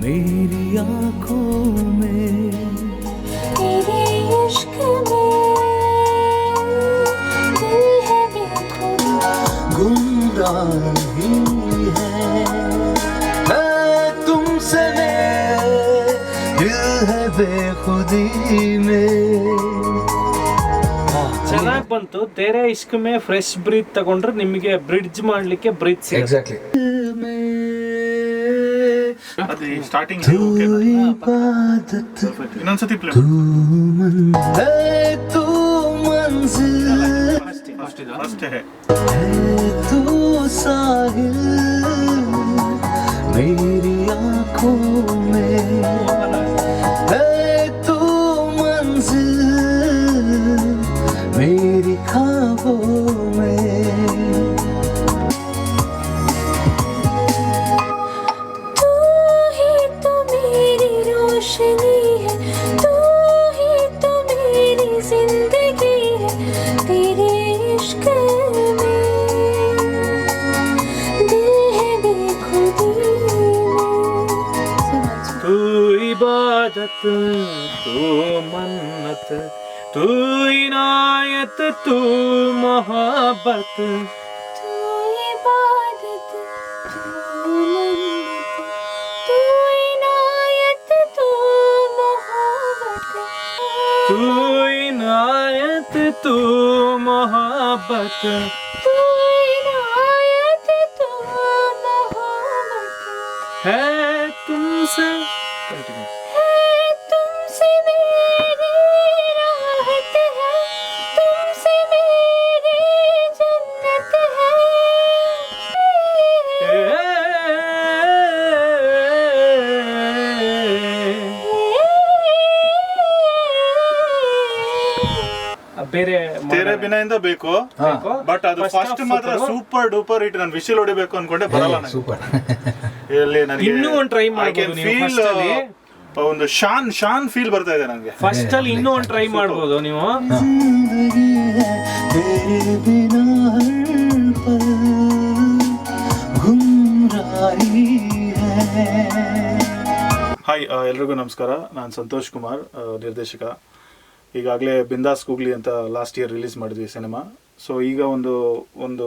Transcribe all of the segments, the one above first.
मेरी आँखों में। तेरे इश्क में दिल है बेखुदा। गुमराही है। है तुमसे दिल है बेखुदी में। ಬಂತು. ತೆರೆ ಇಷ್ಕ್ ಮೇ ಫ್ರೆಶ್ ಬ್ರೀತ್ ತಗೊಂಡ್ರೆ ನಿಮಗೆ ಬ್ರಿಡ್ಜ್ ಮಾಡ್ಲಿಕ್ಕೆ ಬ್ರೀತ್ ಎಕ್ಸಾಕ್ಟ್ಲಿ ಸ್ಟಾರ್ಟಿಂಗ್ ಇನ್ನೊಂದ್ಸತಿ ಪ್ಲೇ ಫಸ್ಟ್ ಫಸ್ಟ್ मन्नत तू इनायत तू मोहब्बत तू इबादत तू मन्नत तू इनायत तू मोहब्बत तू इनायत तू मोहब्बत तू इनायत तू मोहब्बत है ತೇರೆ ಬಿನೆಯಿಂದ ಬೇಕು. ಬಟ್ ಅದು ಫಸ್ಟ್ ಮಾತ್ರ ಸೂಪರ್ ಡೂಪರ್ ಇಟ್ ನಾನು ವಿಶಲ್ ಹೊಡಿಬೇಕು ಅನ್ಕೊಂಡೆ ಬರಲ್ಲ ಸೂಪರ್ ಇಲ್ಲಿ ನನಗೆ ಇನ್ನೂ ಒಂದು ಟ್ರೈ ಮಾಡ್ಬೋದು ಫೀಲ್ ಒಂದು ಶಾನ್ ಶಾನ್ ಫೀಲ್ ಬರ್ತಾ ಇದೆ ನನಗೆ ಫಸ್ಟ್ ಅಲ್ಲಿ ಇನ್ನೂ ಒಂದು ಟ್ರೈ ಮಾಡ್ಬೋದು ನೀವು. ಹಾಯ್ ಎಲ್ರಿಗೂ ನಮಸ್ಕಾರ. ನಾನು ಸಂತೋಷ್ ಕುಮಾರ್ ನಿರ್ದೇಶಕ. ಈಗಾಗಲೇ ಬಿಂದಾಸ್ ಗೂಗ್ಲಿ ಅಂತ ಲಾಸ್ಟ್ ಇಯರ್ ರಿಲೀಸ್ ಮಾಡಿದ್ವಿ ಸಿನಿಮಾ ಸೊ ಈಗ ಒಂದು ಒಂದು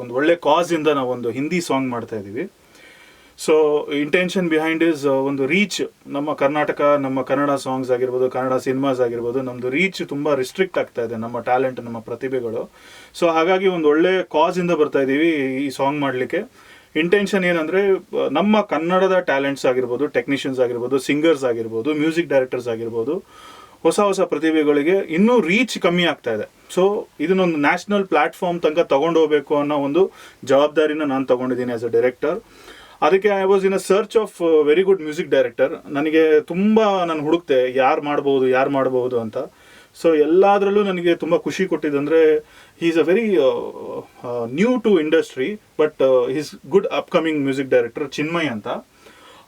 ಒಂದು ಒಳ್ಳೆ ಕಾಸಿಂದ ನಾವು ಒಂದು ಹಿಂದಿ ಸಾಂಗ್ ಮಾಡ್ತಾ ಇದ್ದೀವಿ ಸೊ ಇಂಟೆನ್ಷನ್ ಬಿಹೈಂಡ್ ಇಸ್ ಒಂದು ರೀಚ್ ನಮ್ಮ ಕರ್ನಾಟಕ, ನಮ್ಮ ಕನ್ನಡ ಸಾಂಗ್ಸ್ ಆಗಿರ್ಬೋದು, ಕನ್ನಡ ಸಿನಿಮಾಸ್ ಆಗಿರ್ಬೋದು ನಮ್ಮದು ರೀಚ್ ತುಂಬ ರಿಸ್ಟ್ರಿಕ್ಟ್ ಆಗ್ತಾ ಇದೆ, ನಮ್ಮ ಟ್ಯಾಲೆಂಟ್ ನಮ್ಮ ಪ್ರತಿಭೆಗಳು. ಸೊ ಹಾಗಾಗಿ ಒಂದು ಒಳ್ಳೆ ಕಾಸಿಂದ ಬರ್ತಾ ಇದ್ದೀವಿ ಈ ಸಾಂಗ್ ಮಾಡಲಿಕ್ಕೆ. ಇಂಟೆನ್ಷನ್ ಏನಂದರೆ ನಮ್ಮ ಕನ್ನಡದ ಟ್ಯಾಲೆಂಟ್ಸ್ ಆಗಿರ್ಬೋದು ಟೆಕ್ನಿಷಿಯನ್ಸ್ ಆಗಿರ್ಬೋದು ಸಿಂಗರ್ಸ್ ಆಗಿರ್ಬೋದು ಮ್ಯೂಸಿಕ್ ಡೈರೆಕ್ಟರ್ಸ್ ಆಗಿರ್ಬೋದು ಹೊಸ ಹೊಸ ಪ್ರತಿಭೆಗಳಿಗೆ ಇನ್ನೂ ರೀಚ್ ಕಮ್ಮಿ ಆಗ್ತಾ ಇದೆ. ಸೊ ಇದನ್ನೊಂದು ನ್ಯಾಷನಲ್ ಪ್ಲಾಟ್ಫಾರ್ಮ್ ತನಕ ತಗೊಂಡು ಹೋಗಬೇಕು ಅನ್ನೋ ಒಂದು ಜವಾಬ್ದಾರಿನ ನಾನು ತಗೊಂಡಿದ್ದೀನಿ ಆಸ್ ಅ ಡೈರೆಕ್ಟರ್ ಅದಕ್ಕೆ I was in a search of very good music director ನನಗೆ ತುಂಬ ನಾನು ಹುಡುಕ್ತೆ, ಯಾರು ಮಾಡ್ಬೋದು ಯಾರು ಮಾಡ್ಬೋದು ಅಂತ. ಸೊ ಎಲ್ಲದರಲ್ಲೂ ನನಗೆ ತುಂಬ ಖುಷಿ ಕೊಟ್ಟಿದ್ದಂದರೆ he is a very new to industry but is good upcoming music director Chinmay ಅಂತ.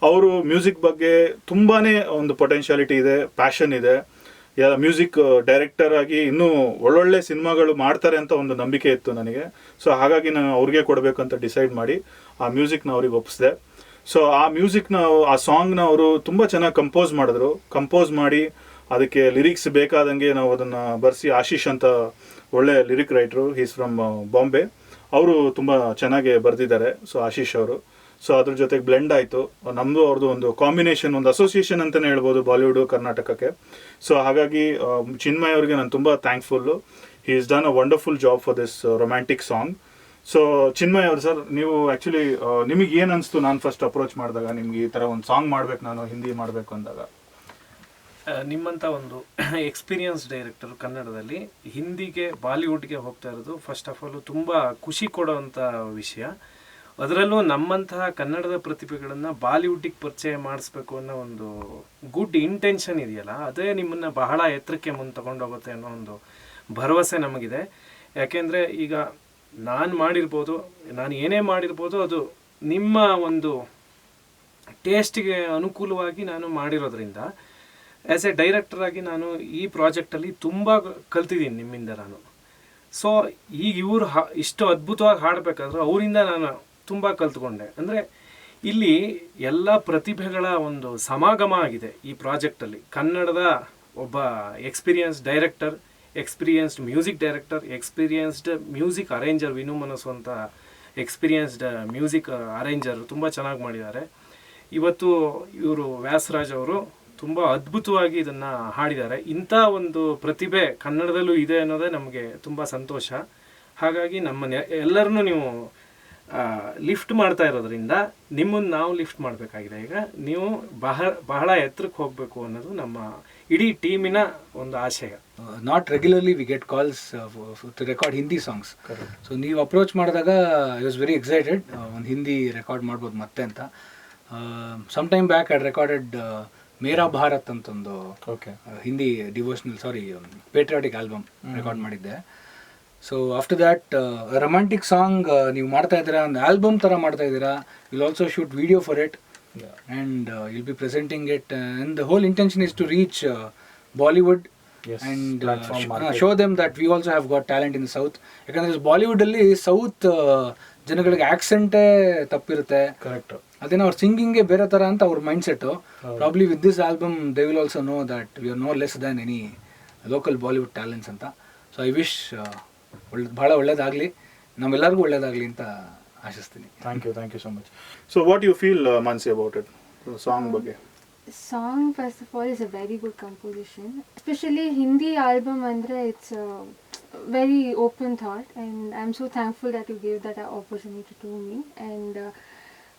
ಅವರು ಮ್ಯೂಸಿಕ್ ಬಗ್ಗೆ ತುಂಬಾ ಒಂದು ಪೊಟೆನ್ಷಿಯಾಲಿಟಿ ಇದೆ ಪ್ಯಾಷನ್ ಇದೆ. ಮ್ಯೂಸಿಕ್ ಡೈರೆಕ್ಟರ್ ಆಗಿ ಇನ್ನೂ ಒಳ್ಳೊಳ್ಳೆ ಸಿನಿಮಾಗಳು ಮಾಡ್ತಾರೆ ಅಂತ ಒಂದು ನಂಬಿಕೆ ಇತ್ತು ನನಗೆ. ಸೊ, ಹಾಗಾಗಿ ನಾನು ಅವ್ರಿಗೆ ಕೊಡಬೇಕು ಅಂತ ಡಿಸೈಡ್ ಮಾಡಿ ಆ ಮ್ಯೂಸಿಕ್ನ ಅವ್ರಿಗೆ ಒಪ್ಪಿಸಿದೆ ಸೊ, ಆ ಮ್ಯೂಸಿಕ್ನ, ಆ ಸಾಂಗ್ನ ಅವರು ತುಂಬ ಚೆನ್ನಾಗಿ ಕಂಪೋಸ್ ಮಾಡಿದ್ರು. ಕಂಪೋಸ್ ಮಾಡಿ ಅದಕ್ಕೆ ಲಿರಿಕ್ಸ್ ಬೇಕಾದಂಗೆ ನಾವು ಅದನ್ನು ಬರೆಸಿ ಆಶೀಶ್ ಅಂತ ಒಳ್ಳೆ lyric writer is from Bombay. ಅವರು ತುಂಬ ಚೆನ್ನಾಗಿ ಬರೆದಿದ್ದಾರೆ. ಸೊ, ಆಶೀಶ್ ಅವರು. ಸೊ ಅದ್ರ ಜೊತೆಗೆ ಬ್ಲೆಂಡ್ ಆಯಿತು. ನಮ್ಮದು ಅವ್ರದ್ದು ಒಂದು ಕಾಂಬಿನೇಷನ್ ಒಂದು ಅಸೋಸಿಯೇಷನ್ ಅಂತಲೇ ಹೇಳ್ಬೋದು ಬಾಲಿವುಡ್ ಕರ್ನಾಟಕಕ್ಕೆ. ಸೊ ಹಾಗಾಗಿ ಚಿನ್ಮಯ್ ಅವರಿಗೆ ನಾನು ತುಂಬ thankful he is done a wonderful job for this romantic song so Chinmay ಅವ್ರು ಸರ್ ನೀವು ಆ್ಯಕ್ಚುಲಿ ನಿಮಗೆ ಏನು ಅನಿಸ್ತು ನಾನು ಫಸ್ಟ್ ಅಪ್ರೋಚ್ ಮಾಡಿದಾಗ? ನಿಮ್ಗೆ ಈ ಥರ ಒಂದು ಸಾಂಗ್ ಮಾಡ್ಬೇಕು ನಾನು, ಹಿಂದಿ ಮಾಡಬೇಕು ಅಂದಾಗ. ನಿಮ್ಮಂಥ ಒಂದು ಎಕ್ಸ್ಪೀರಿಯನ್ಸ್ ಡೈರೆಕ್ಟರ್ ಕನ್ನಡದಲ್ಲಿ, ಹಿಂದಿಗೆ ಬಾಲಿವುಡ್ಗೆ ಹೋಗ್ತಾ ಇರೋದು ಫಸ್ಟ್ ಆಫ್ ಆಲ್ ತುಂಬ ಖುಷಿ ಕೊಡೋವಂಥ ವಿಷಯ. ಅದರಲ್ಲೂ ನಮ್ಮಂತಹ ಕನ್ನಡದ ಪ್ರತಿಭೆಗಳನ್ನು ಬಾಲಿವುಡ್ಡಿಗೆ ಪರಿಚಯ ಮಾಡಿಸ್ಬೇಕು ಅನ್ನೋ ಒಂದು ಗುಡ್ ಇಂಟೆನ್ಷನ್ ಇದೆಯಲ್ಲ, ಅದೇ ನಿಮ್ಮನ್ನು ಬಹಳ ಎತ್ತರಕ್ಕೆ ಮುಂದೆ ತಗೊಂಡೋಗುತ್ತೆ ಅನ್ನೋ ಒಂದು ಭರವಸೆ ನಮಗಿದೆ. ಯಾಕೆಂದರೆ ಈಗ ನಾನು ಮಾಡಿರ್ಬೋದು, ನಾನು ಏನೇ ಮಾಡಿರ್ಬೋದು ಅದು ನಿಮ್ಮ ಒಂದು ಟೇಸ್ಟಿಗೆ ಅನುಕೂಲವಾಗಿ ನಾನು ಮಾಡಿರೋದ್ರಿಂದ ಆ್ಯಸ್ ಎ ಡೈರೆಕ್ಟರಾಗಿ ನಾನು ಈ ಪ್ರಾಜೆಕ್ಟಲ್ಲಿ ತುಂಬ ಕಲ್ತಿದ್ದೀನಿ ನಿಮ್ಮಿಂದ ನಾನು. ಸೊ ಈಗ ಇವರು ಹಾ, ಇಷ್ಟು ಅದ್ಭುತವಾಗಿ ಹಾಡಬೇಕಾದ್ರೆ ಅವರಿಂದ ನಾನು ತುಂಬ ಕಲ್ತ್ಕೊಂಡೆ. ಅಂದರೆ ಇಲ್ಲಿ ಎಲ್ಲ ಪ್ರತಿಭೆಗಳ ಒಂದು ಸಮಾಗಮ ಆಗಿದೆ ಈ ಪ್ರಾಜೆಕ್ಟಲ್ಲಿ ಕನ್ನಡದ ಒಬ್ಬ experience director experienced music director experienced music arranger Vinu Manasu ಅಂತ ಎಕ್ಸ್ಪೀರಿಯನ್ಸ್ಡ್ ಮ್ಯೂಸಿಕ್ ಅರೇಂಜರ್ ತುಂಬ ಚೆನ್ನಾಗಿ ಮಾಡಿದ್ದಾರೆ. ಇವತ್ತು ಇವರು ವ್ಯಾಸರಾಜ್ ಅವರು ತುಂಬ ಅದ್ಭುತವಾಗಿ ಇದನ್ನು ಹಾಡಿದ್ದಾರೆ. ಇಂಥ ಒಂದು ಪ್ರತಿಭೆ ಕನ್ನಡದಲ್ಲೂ ಇದೆ ಅನ್ನೋದೇ ನಮಗೆ ತುಂಬ ಸಂತೋಷ. ಹಾಗಾಗಿ ನಮ್ಮ ಎಲ್ಲರನ್ನೂ ನೀವು ಲಿಫ್ಟ್ ಮಾಡ್ತಾ ಇರೋದ್ರಿಂದ ನಿಮ್ಮನ್ನು ನಾವು ಲಿಫ್ಟ್ ಮಾಡಬೇಕಾಗಿದೆ. ಈಗ ನೀವು ಬಹಳ ಬಹಳ ಎತ್ತರಕ್ಕೆ ಹೋಗಬೇಕು ಅನ್ನೋದು ನಮ್ಮ ಇಡೀ ಟೀಮಿನ ಒಂದು ಆಶಯ. Not regularly we get calls to record Hindi songs so ನೀವು ಅಪ್ರೋಚ್ ಮಾಡಿದಾಗ ಐ ವಾಸ್ ವೆರಿ ಎಕ್ಸೈಟೆಡ್ ಒಂದು ಹಿಂದಿ ರೆಕಾರ್ಡ್ ಮಾಡ್ಬೋದು ಮತ್ತೆ ಅಂತ. Some time back I recorded Mera Bharat ಅಂತೊಂದು okay Hindi devotional sorry patriotic album record ಮಾಡಿದ್ದೆ. So after that romantic song ನೀವು ಮಾಡ್ತಾ ಇದ್ದೀರಾ? ಒಂದು ಆಲ್ಬಮ್ ಥರ ಮಾಡ್ತಾ ಇದ್ದೀರಾ? Will also shoot video for it and will be presenting it and the whole intention is to reach Bollywood and. Show them that we also have got talent in south ಯಾಕಂದರೆ ಬಾಲಿವುಡಲ್ಲಿ south ಜನಗಳಿಗೆ ಆಕ್ಸೆಂಟೇ ತಪ್ಪಿರುತ್ತೆ. Correct ಅದೇನೋ ಅವ್ರ ಸಿಂಗಿಂಗೇ ಬೇರೆ ಥರ ಅಂತ ಅವ್ರ mindset probably with this album they will also know that we are no less than any local Bollywood talents ಅಂತ. ಸೊ ಐ ವಿಶ್ ಒಳ್ಳೆ ಭಾಳ ಒಳ್ಳೇದಾಗಲಿ ನಮ್ಮೆಲ್ಲರಿಗೂ ಒಳ್ಳೇದಾಗಲಿ ಅಂತ ಆಶಿಸ್ತೀನಿ thank you thank you so much so what you feel Mansi about it song ಬಗ್ಗೆ song first of all is a very good composition especially hindi album andre it's a very open thought and i'm so thankful that you gave that opportunity to me and uh,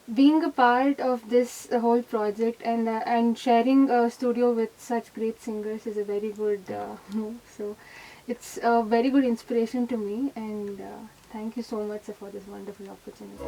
being a part of this uh, whole project and uh, and sharing a studio with such great singers is a very good uh, move so it's a very good inspiration to me and uh, thank you so much sir, for this wonderful opportunity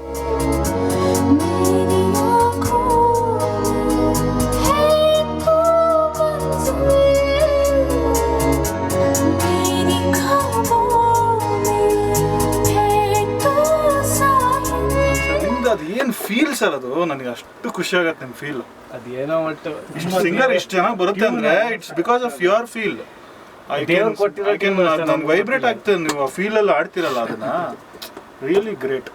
ಅದು ಏನು feel sir ಅದು ನನಗೆ ಅಷ್ಟು ಖುಷಿ ಆಗತ್ತೆ ನಿಮ್ಮ feel ಅದೇನೋ ಒಟ್ಟು ಸಿಂಗರ್ ಇಷ್ಟು ಜನ ಬರುತ್ತೆ ಅಂದ್ರೆ it's because of your feel ದೇವ್ರು ಕೊಟ್ಟಿರೋ ನನ್ಗೆ ವೈಬ್ರೇಟ್ ಆಗ್ತದೆ ನೀವು ಫೀಲ್ ಅಲ್ಲಿ ಆಡ್ತಿರಲ್ಲ ಅದನ್ನ. Really great